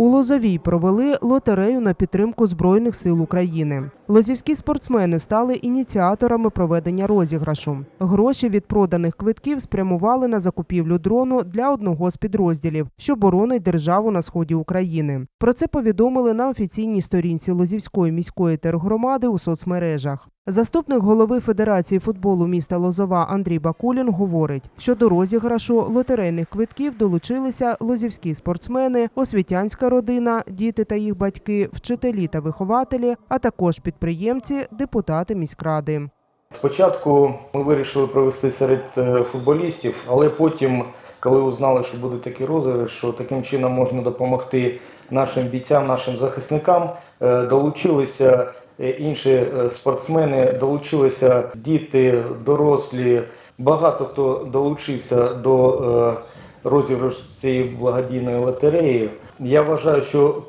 У Лозовій провели лотерею на підтримку Збройних сил України. Лозівські спортсмени стали ініціаторами проведення розіграшу. Гроші від проданих квитків спрямували на закупівлю дрону для одного з підрозділів, що боронить державу на сході України. Про це повідомили на офіційній сторінці Лозівської міської тергромади у соцмережах. Заступник голови Федерації футболу міста Лозова Андрій Бакулін говорить, що до розіграшу лотерейних квитків долучилися лозівські спортсмени, освітянська родина, діти та їх батьки, вчителі та вихователі, а також підприємці, депутати міськради. Спочатку ми вирішили провести серед е, футболістів, але потім, коли узнали, що буде такий розіграш, що таким чином можна допомогти нашим бійцям, нашим захисникам, е, долучилися інші е, спортсмени, долучилися діти, дорослі. Багато хто долучився до е, розіграшу цієї благодійної лотереї. Я вважаю, що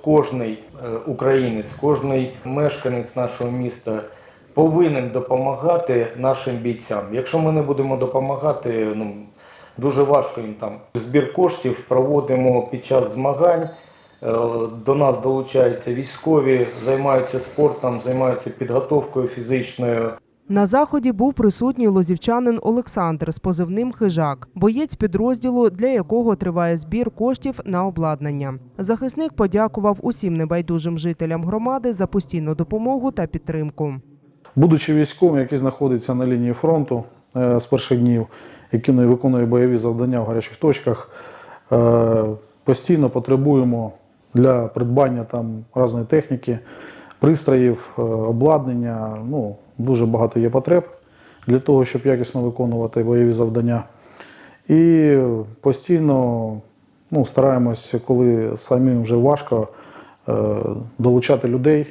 е, українець, кожний мешканець нашого міста повинен допомагати нашим бійцям. Якщо ми не будемо допомагати, ну дуже важко їм там. Збір коштів проводимо під час змагань. Е, До нас долучаються військові, займаються спортом, займаються підготовкою фізичною. На заході був присутній лозівчанин Олександр з позивним Хижак, боєць підрозділу, для якого триває збір коштів на обладнання. Захисник подякував усім небайдужим жителям громади за постійну допомогу та підтримку. Будучи військовим, який знаходиться на лінії фронту е, з перших днів, який не виконує бойові завдання в гарячих точках, е, постійно потребуємо для придбання там різної техніки, пристроїв, е, обладнання. Ну, дуже багато є потреб для того, щоб якісно виконувати бойові завдання. І постійно ну, стараємось, коли самим вже важко, е, долучати людей,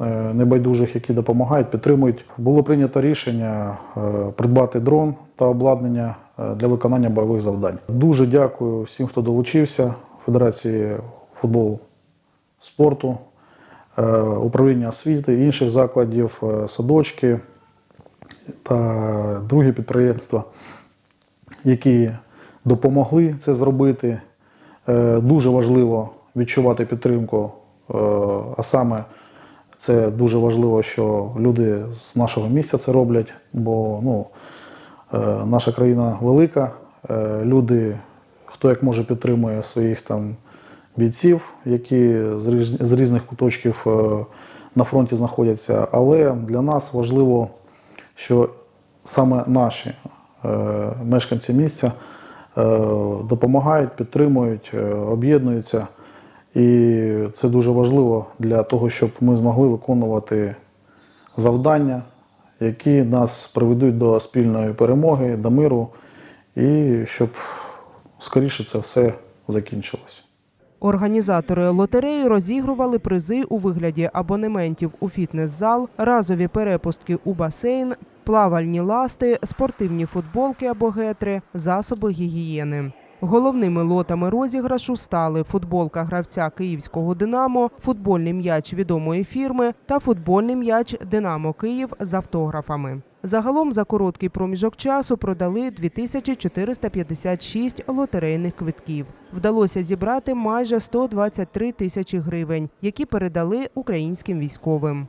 е, небайдужих, які допомагають, підтримують. Було прийнято рішення придбати дрон та обладнання для виконання бойових завдань. Дуже дякую всім, хто долучився, Федерації футболу спорту, е, управління освіти, інших закладів, е, садочки та другі підприємства, які допомогли це зробити. Е, Дуже важливо відчувати підтримку, а саме це дуже важливо, що люди з нашого місця це роблять, бо ну, наша країна велика, люди, хто як може підтримує своїх там бійців, які з різних куточків е, на фронті знаходяться. Але для нас важливо, що саме наші е, мешканці місця е, допомагають, підтримують, об'єднуються. І це дуже важливо для того, щоб ми змогли виконувати завдання, які нас приведуть до спільної перемоги, до миру, і щоб скоріше це все закінчилось. Організатори лотереї розігрували призи у вигляді абонементів у фітнес-зал, разові перепустки у басейн, плавальні ласти, спортивні футболки або гетри, засоби гігієни. Головними лотами розіграшу стали футболка гравця київського Динамо, футбольний м'яч відомої фірми та футбольний м'яч Динамо Київ з автографами. Загалом за короткий проміжок часу продали 2456 лотерейних квитків. Вдалося зібрати майже 123 тисячі гривень, які передали українським військовим.